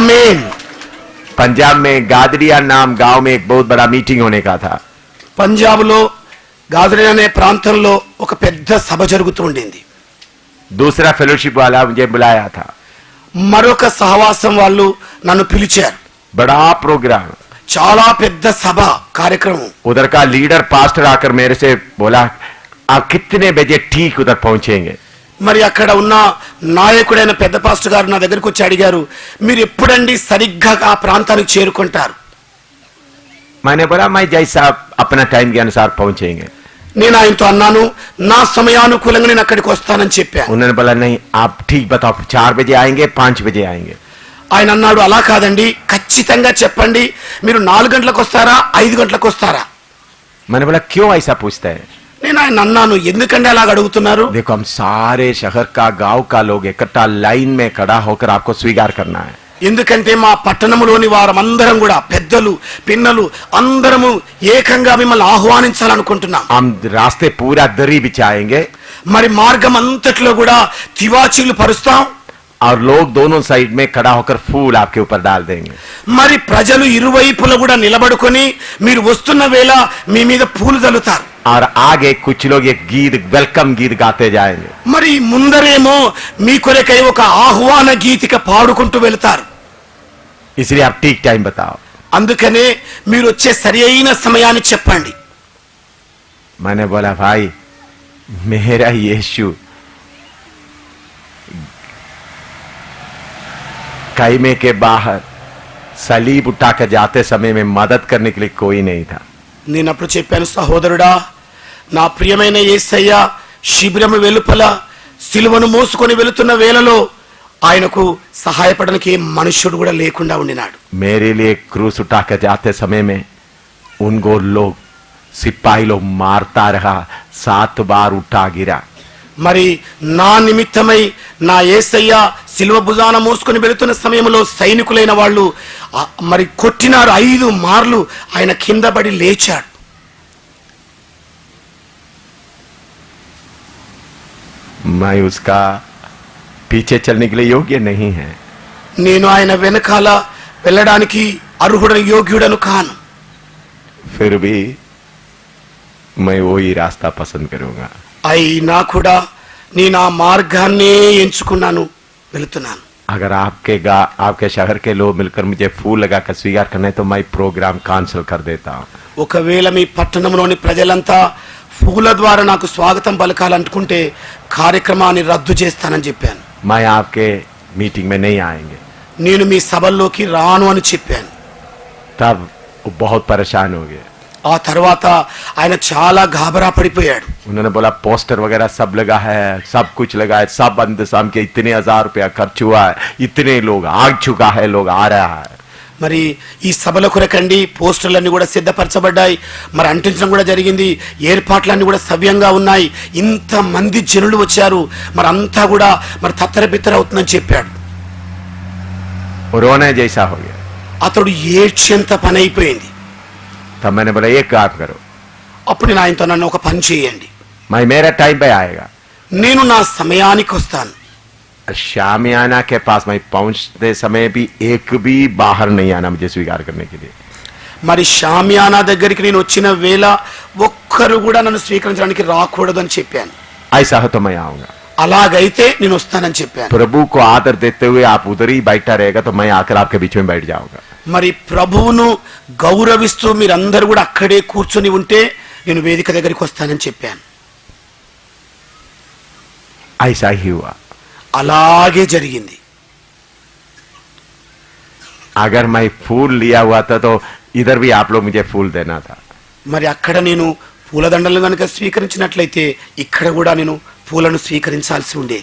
आमीन पंजाब में गादरिया नाम गांव में एक बहुत बड़ा मीटिंग होने का था పంజాబ్లో గాజరే అనే ప్రాంతంలో ఒక పెద్ద సభ జరుగుతూ ఉండింది दूसरा फेलोशिप वाला मुझे बुलाया था మరొక సహవాసం వాళ్ళు నన్ను పిలిచారు बड़ा प्रोग्राम చాలా పెద్ద సభ కార్యక్రమం उधर का लीडर पास्टर आकर मेरे से बोला आप कितने बजे ठीक उधर पहुंचेंगे మరి అక్కడ ఉన్న నాయకుడైన పెద్ద పాస్టర్ గారు నా దగ్గరికి వచ్చి అడిగారు మీరు ఎప్పుడండి సరిగ్గా ఆ ప్రాంతానికి చేరుకుంటారు मैंने बोला मैं जैसा अपना टाइम के अनुसार पहुंचेंगे నేను ఆయనతో అన్నాను నా సమయానుకూలంగా నేను అక్కడికి వస్తానని చెప్పాను उन्होंने बोला नहीं आप ठीक बताओ चार बजे आएंगे पांच बजे आएंगे ఆయన అన్నాడు అలా కాదండి ఖచ్చితంగా చెప్పండి మీరు నాలుగు గంటలకు వస్తారా ఐదు గంటలకు వస్తారా मैंने बोला क्यों ऐसा पूछते हैं నేను ఆయన అన్నాను ఎందుకండి అలాగ అడుగుతున్నారు देखो हम सारे शहर का गांव का लोग इकट्ठा लाइन में खड़ा होकर आपको स्वीकार करना है ఎందుకంటే మా పట్టణంలోని వారమందరం కూడా పెద్దలు పిన్నలు అందరము ఏకంగా మిమ్మల్ని ఆహ్వానించాలనుకుంటున్నాం हम रास्ते पूरा दरी बिछाएंगे మరి మార్గం అంతట్లో కూడా తివాచీలు పరుస్తాం और लोग दोनों साइड में खड़ा होकर फूल आपके ऊपर डाल देंगे మరి ప్రజలు ఇరువైపులా కూడా నిలబడుకొని మీరు వస్తున్న వేళ మీ మీద పూలు చల్లుతారు और आगे कुछ लोग एक गीत वेलकम गीत गाते जाएंगे మరి ముందరేమో మీ కొరకై ఒక ఆహ్వాన గీతిక పాడుకుంటూ వెళ్తారు इसलिए आप ठीक टाइम बताओ అందుకనే మీరు వచ్చే సరి అయిన సమయాన్ని చెప్పండి मैंने बोला भाई मेरा यीशु कैमे के बाहर सलीब उठाकर जाते समय में मदद करने के लिए कोई नहीं था నేనప్పుడు చెప్పాను సహోదరుడా నా ప్రియమైన ఏసయ్య శిబిరము వెలుపల సిలువను మోసుకొని వెళుతున్న వేళలో ఆయనకు సహాయపడడానికి మనుష్యుడు కూడా లేకుండా ఉండినాడు. మేరీలే క్రూసు టాక జాతే సమయమే ఉన్గోల్లో లోగ్ సిప్పాయిలో మారుతా సాత్ బారు టాగిరా. మరి నా నిమిత్తమై నా ఏసయ్యా సిలువ భుజాన మోసుకొని వెళుతున్న సమయంలో సైనికులైన వాళ్ళు ఆ, మరి కొట్టినారు ఐదు మార్లు ఆయన కింద పడి లేచాడు मैं उसका पीछे चलने के लिए योग्य नहीं है నేను ఆయన వెనకాల వెళ్ళడానికి అర్హుడను యోగ్యుడను కాను फिर भी मैं वही रास्ता पसंद करूंगा అయినా కూడా నేను ఆ మార్గాన్నే ఎంచుకున్నాను వెళుతున్నాను. అగర్ ఆప్కే గా ఆప్కే షహర్ కే లో మిల్కర్ ముజే ఫూల్ లగా కా స్వీకార్ కర్నే తో మై ప్రోగ్రామ్ క్యాన్సిల్ కర్ దేతా ఒకవేళ మీ పట్టణంలోని ప్రజలంతా పూల ద్వారా నాకు స్వాగతం పలకాలనుకుంటే కార్యక్రమాన్ని రద్దు చేస్తానని చెప్పాను. మై ఆప్కే మీటింగ్ మే నహీ ఆయేంగే నేను మీ సభల్లోకి రాను అని చెప్పాను. తబ్ బహుత్ పరేషాన్ హోగే ఆ తర్వాత ఆయన చాలా గాబరా పడిపోయాడు उन्होंने बोला पोस्टर वगैरह सब लगा है सब कुछ लगा है सब अंतजाम के इतने हजार रुपया खर्च हुआ है इतने लोग आ चुका है लोग आ रहा है మరి ఈ సభల కొరకండి పోస్టర్లన్నీ కూడా సిద్ధపరచబడ్డాయి మరి అంటించడం కూడా జరిగింది ఏర్పాట్లన్నీ కూడా సవ్యంగా ఉన్నాయి ఇంత మంది జనులు వచ్చారు మరి అంతా కూడా మరి తత్తర బిత్తర అవుతుందని చెప్పాడు वो रोने जैसा हो गया అతడు ఏడ్చేంత పని అయిపోయింది तब मैंने बोला एक काम करो అప్పుడు నేను ఆయనతో నన్ను ఒక పని చేయండి मैं मेरा टाइम पे आएगा నేను నా సమయానికి వస్తాను शामियाना के पास मैं पहुंचते समय भी एक भी बाहर नहीं आना मुझे स्वीकार करने के लिए మరి షామియానా దగ్గరికి నేను వచ్చిన వేళ ఒక్కరు కూడా నన్ను స్వీకరించడానికి రాకూడదని చెప్పాను ऐसा हो तो मैं आऊंगा అలాగైతే నేను వస్తానని చెప్పాను प्रभु को आदर देते हुए आप उधर ही बैठा रहेगा तो मैं आकर आपके बीच में बैठ जाऊंगा మరి ప్రభువును గౌరవిస్తూ మీరందరూ కూడా అక్కడే కూర్చొని ఉంటే నేను వేదిక దగ్గరికి వస్తానని చెప్పాను. అలాగే జరిగింది. అగర్ మై ఫూల్ లియా హువా తో ఇదర్ భీ ఆప్ లోగ్ ముజే ఫూల్ దేనా మరి అక్కడ నేను పూలదండలు కనుక స్వీకరించినట్లయితే ఇక్కడ కూడా నేను పూలను స్వీకరించాల్సి ఉండేది.